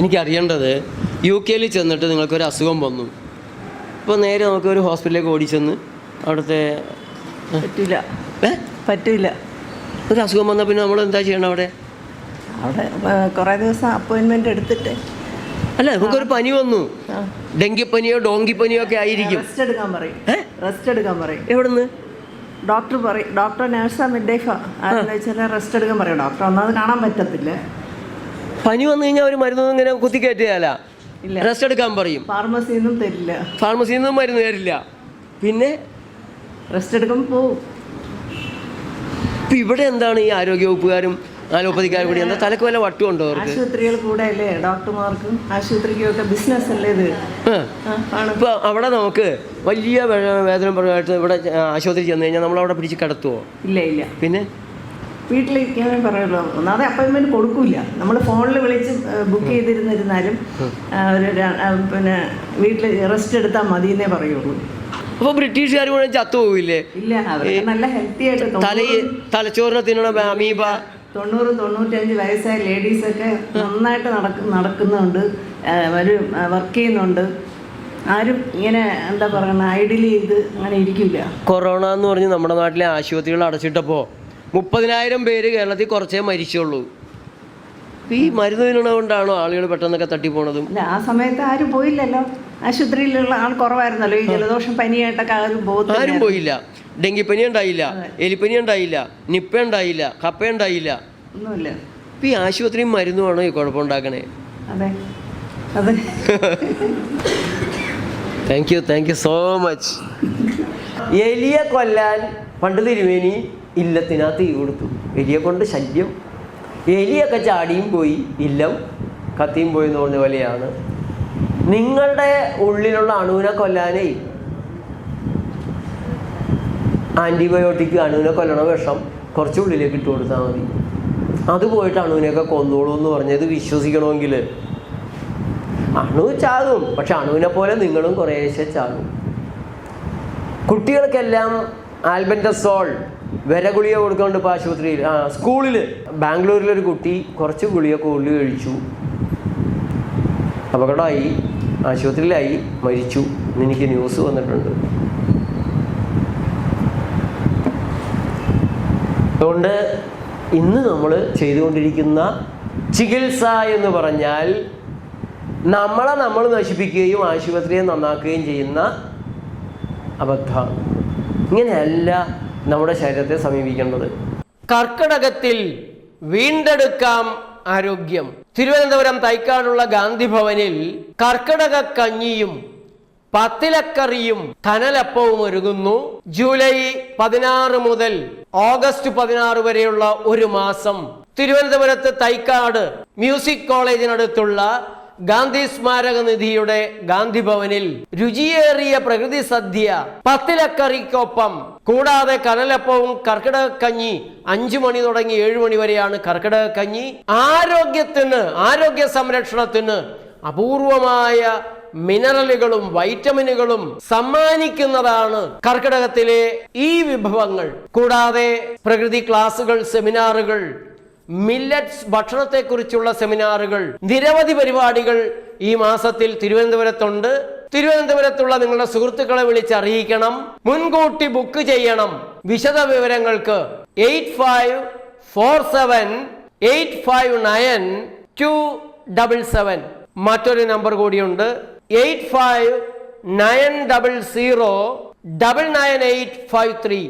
എനിക്കറിയേണ്ടത് U കെയിൽ ചെന്നിട്ട് നിങ്ങൾക്കൊരു അസുഖം വന്നു. ഇപ്പോൾ നേരെ നമുക്ക് ഒരു ഹോസ്പിറ്റലിലേക്ക് ഓടിച്ചെന്ന് അവിടുത്തെ പറ്റില്ല പറ്റില്ല ഒരു അസുഖം വന്നാൽ പിന്നെ നമ്മൾ എന്താ ചെയ്യണം അവിടെ? അവിടെ കുറേ ദിവസം അപ്പോയിൻമെന്റ് എടുത്തിട്ട്. അല്ല നമുക്കൊരു പനി വന്നു. ഡെങ്കിപ്പനിയോ ഡോങ്കിപ്പനിയോ ഒക്കെ ആയിരിക്കും. റെസ്റ്റ് എടുക്കാൻ പറയും. റെസ്റ്റ് എടുക്കാൻ പറയും. എവിടുന്ന്? ഡോക്ടർ പറയും ഡോക്ടർ നേഴ്സാ മിഡ് ഡേഫാ ആരെന്ന് വെച്ചാൽ റെസ്റ്റ് എടുക്കാൻ പറയും. ഡോക്ടർ ഒന്നാമത് കാണാൻ പറ്റത്തില്ല. പനി വന്നു കഴിഞ്ഞാൽ ഒരു മരുന്നൊന്നും ഇങ്ങനെ കുത്തിക്കയറ്റുകയല്ല. റെസ്റ്റ് എടുക്കാൻ പറയും. ഫാർമസിയിൽ നിന്നും തരില്ല. ഫാർമസിയിൽ നിന്നും മരുന്ന് തരില്ല. പിന്നെ റെസ്റ്റ് എടുക്കാൻ പോവും. ഇപ്പം ഇവിടെ എന്താണ് ഈ ആരോഗ്യവകുപ്പുകാരും അലോപ്പതിക്കാരും കൂടി? എന്താ തലക്ക് വല്ല വട്ടുണ്ടോ അവർക്ക്? ആശുപത്രികൾ കൂടെ അല്ലേ ഡോക്ടർമാർക്കും? ആശുപത്രിക്കും ഒക്കെ ബിസിനസ് അല്ലേ ഇത് ആണ്. അവിടെ നമുക്ക് വലിയ വേദന പറയുമായിട്ട് ഇവിടെ ആശുപത്രി ചെന്ന് കഴിഞ്ഞാൽ നമ്മളവിടെ പിടിച്ച് കിടത്തുവോ? ഇല്ല ഇല്ല. പിന്നെ? വീട്ടിലിരിക്കാനേ പറയുള്ളൂ ഒന്നാമത് അപ്പോയിൻമെന്റ് കൊടുക്കൂല. നമ്മൾ ഫോണിൽ വിളിച്ച് ബുക്ക് ചെയ്തിരുന്നിരുന്നാലും ഒരു പിന്നെ വീട്ടിൽ റെസ്റ്റ് എടുത്താൽ മതി എന്നേ പറയുള്ളൂ. അപ്പോൾ ബ്രിട്ടീഷുകാർ കൂടെ ചത്തു പോവില്ലേ? ഇല്ല നല്ല ഹെൽത്തി ആയിട്ട് തല തലച്ചോറിനെ തിന്നണം അമീബ. തൊണ്ണൂറ് തൊണ്ണൂറ്റഞ്ച് വയസ്സായ ലേഡീസൊക്കെ നന്നായിട്ട് നടക്ക നടക്കുന്നുണ്ട്. ഒരു വർക്ക് ചെയ്യുന്നുണ്ട്. ആരും ഇങ്ങനെ എന്താ പറയണ ഐഡിയലി ചെയ്ത് അങ്ങനെ ഇരിക്കില്ല. കൊറോണ എന്ന് പറഞ്ഞ് നമ്മുടെ നാട്ടിലെ ആശുപത്രികൾ അടച്ചിട്ടപ്പോൾ മുപ്പതിനായിരം പേര് കേരളത്തിൽ കുറച്ചേ മരിച്ചുള്ളൂ. ഈ മരുന്ന് തിന്നണ കൊണ്ടാണോ ആളുകൾ പെട്ടെന്നൊക്കെ തട്ടിപ്പോണതും? അല്ല ആ സമയത്ത് ആരും പോയില്ലല്ലോ. ആശുപത്രിയിലുള്ള ആൾ കുറവായിരുന്നല്ലോ. ഈ ജലദോഷം പനിയായിട്ടൊക്കെ ആരും ആരും പോയില്ല. ഡെങ്കിപ്പനി ഉണ്ടായില്ല എലിപ്പനി ഉണ്ടായില്ല നിപ്പ ഉണ്ടായില്ല കപ്പ ഉണ്ടായില്ല. ഒന്നുമില്ല. ഇപ്പം ഈ ആശുപത്രിയും മരുന്നുമാണോ ഈ കുഴപ്പമുണ്ടാക്കണേ? അതെ. അതെ. Thank you thank you so much എലിയെ കൊല്ലാൻ പണ്ട് തിരുവേനി ഇല്ലത്തിനകത്ത് തീ കൊടുത്തു. എലിയെ കൊണ്ട് ശല്യം. എലിയൊക്കെ ചാടിയും പോയി. ഇല്ലം കത്തിയും പോയി എന്ന് പറഞ്ഞ പോലെയാണ്. നിങ്ങളുടെ ഉള്ളിലുള്ള അണുവിനെ കൊല്ലാനേ ആന്റിബയോട്ടിക് അണുവിനെ കൊല്ലണ വിഷം കുറച്ച് ഉള്ളിലേക്ക് ഇട്ട് കൊടുത്താൽ മതി. അത് പോയിട്ട് അണുവിനെയൊക്കെ കൊന്നോളൂ എന്ന് പറഞ്ഞത് വിശ്വസിക്കണമെങ്കിൽ അണു ചാകും. പക്ഷെ അണുവിനെ പോലെ നിങ്ങളും കുറേശ്ശെ ചാകും. കുട്ടികൾക്കെല്ലാം ആൽബൻഡസോൾ വിര ഗുളിക കൊടുക്കുന്നുണ്ട് ഇപ്പോൾ ആശുപത്രിയിൽ ആ സ്കൂളിൽ ബാംഗ്ലൂരിലൊരു കുട്ടി കുറച്ച് ഗുളിക കൂടുതൽ കഴിച്ചു. അപകടമായി. ആശുപത്രിയിലായി. മരിച്ചു. എനിക്ക് ന്യൂസ് വന്നിട്ടുണ്ട്. അതുകൊണ്ട് ഇന്ന് നമ്മൾ ചെയ്തുകൊണ്ടിരിക്കുന്ന ചികിത്സ എന്ന് പറഞ്ഞാൽ നമ്മളെ നമ്മൾ നശിപ്പിക്കുകയും ആശുപത്രിയെ നന്നാക്കുകയും ചെയ്യുന്ന അബദ്ധമാണ്. ഇങ്ങനെയല്ല നമ്മുടെ ശരീരത്തെ സമീപിക്കേണ്ടത്. കർക്കിടകത്തിൽ വീണ്ടെടുക്കാം ആരോഗ്യം. തിരുവനന്തപുരം തൈക്കാടുള്ള ഗാന്ധി ഭവനിൽ കർക്കിടക കഞ്ഞിയും പത്തിലക്കറിയും കനലപ്പവും ഒരുങ്ങുന്നു. ജൂലൈ പതിനാറ് മുതൽ ഓഗസ്റ്റ് പതിനാറ് വരെയുള്ള ഒരു മാസം തിരുവനന്തപുരത്ത് തൈക്കാട് മ്യൂസിക് കോളേജിനടുത്തുള്ള ഗാന്ധി സ്മാരക നിധിയുടെ ഗാന്ധി ഭവനിൽ രുചിയേറിയ പ്രകൃതി സദ്യ പത്തിലക്കറിക്കൊപ്പം. കൂടാതെ കനലപ്പവും കർക്കിടക കഞ്ഞി അഞ്ചു മണി തുടങ്ങി ഏഴു മണി വരെയാണ് കർക്കിടക കഞ്ഞി ആരോഗ്യത്തിന് ആരോഗ്യ സംരക്ഷണത്തിന് അപൂർവമായ മിനറലുകളും വൈറ്റമിനുകളും സമ്മാനിക്കുന്നതാണ് കർക്കിടകത്തിലെ ഈ വിഭവങ്ങൾ. കൂടാതെ പ്രകൃതി ക്ലാസുകൾ സെമിനാറുകൾ മില്ലറ്റ്സ് ഭക്ഷണത്തെക്കുറിച്ചുള്ള സെമിനാറുകൾ നിരവധി പരിപാടികൾ ഈ മാസത്തിൽ തിരുവനന്തപുരത്തുണ്ട്. തിരുവനന്തപുരത്തുള്ള നിങ്ങളുടെ സുഹൃത്തുക്കളെ വിളിച്ചറിയിക്കണം. മുൻകൂട്ടി ബുക്ക് ചെയ്യണം. വിശദ വിവരങ്ങൾക്ക് eight five four seven eight five nine two double seven. മറ്റൊരു നമ്പർ കൂടിയുണ്ട്. Eight five nine double zero double nine eight five three.